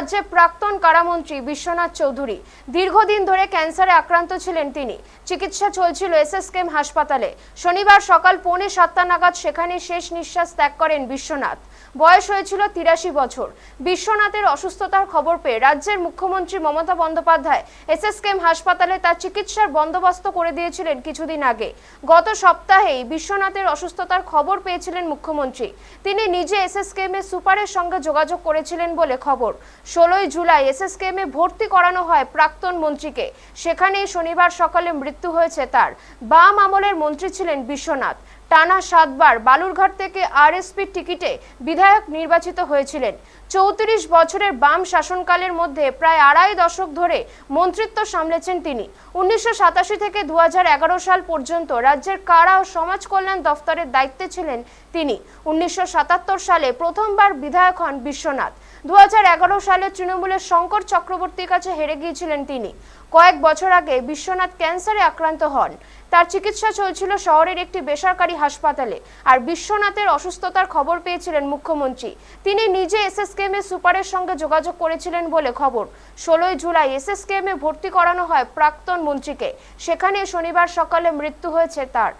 রাজ্যের প্রাক্তন কারামন্ত্রী বিশ্বনাথ চৌধুরী দীর্ঘদিন ধরে ক্যান্সারে আক্রান্ত ছিলেন তিনি। চিকিৎসা চলছিল এসএসকেএম হাসপাতালে। শনিবার সকাল পৌনে সাতটা নাগাদ সেখানে শেষ নিঃশ্বাস ত্যাগ করেন বিশ্বনাথ। বয়স হয়েছিল তিরাশি বছর। বিশ্বনাথের অসুস্থতার খবর পেয়ে রাজ্যের মুখ্যমন্ত্রী মমতা বন্দ্যোপাধ্যায় এসএসকেএম হাসপাতালে তার চিকিৎসার বন্দোবস্ত করে দিয়েছিলেন কিছুদিন আগে। গত সপ্তাহেই বিশ্বনাথের অসুস্থতার খবর পেয়েছিলেন মুখ্যমন্ত্রী। তিনি নিজে এসএসকেএম এর সুপারের সঙ্গে যোগাযোগ করেছিলেন বলে খবর। ষোলোই জুলাই এসএসকেএম ভর্তি করানো হয় প্রাক্তন মন্ত্রীকে। সেখানেই শনিবার সকালে মৃত্যু হয়েছে তার। বাম আমলের মন্ত্রী ছিলেন বিশ্বনাথ। টানা সাতবার বালুরঘাট থেকে আরএসপি টিকিটে বিধায়ক নির্বাচিত হয়েছিলেন। চৌত্রিশ বছরের বাম শাসনকালের মধ্যে প্রায় আড়াই দশক ধরে মন্ত্রিত্ব সামলেছেন তিনি। উনিশশো সাতাশি থেকে দু হাজার এগারো সাল পর্যন্ত রাজ্যের কারা ও সমাজ কল্যাণ দফতরের দায়িত্বে ছিলেন তিনি। উনিশশো সাতাত্তর সালে প্রথমবার বিধায়ক হন বিশ্বনাথ। দু সালে তৃণমূলের শঙ্কর চক্রবর্তীর কাছে হেরে গিয়েছিলেন তিনি। কয়েক বছর আগে বিশ্বনাথ ক্যান্সারে আক্রান্ত হন। তার চিকিৎসা চলছিল শহরের একটি বেসরকারি হাসপাতালে আর বিশ্বনাথের অসুস্থতার খবর পেয়েছিলেন মুখ্যমন্ত্রী। তিনি নিজে এসএসকেএম সুপারের সঙ্গে যোগাযোগ করেছিলেন বলে খবর। ষোলোই জুলাই এসএসকেএম এ ভর্তি করানো হয় প্রাক্তন মন্ত্রীকে। সেখানে শনিবার সকালে মৃত্যু হয়েছে তার।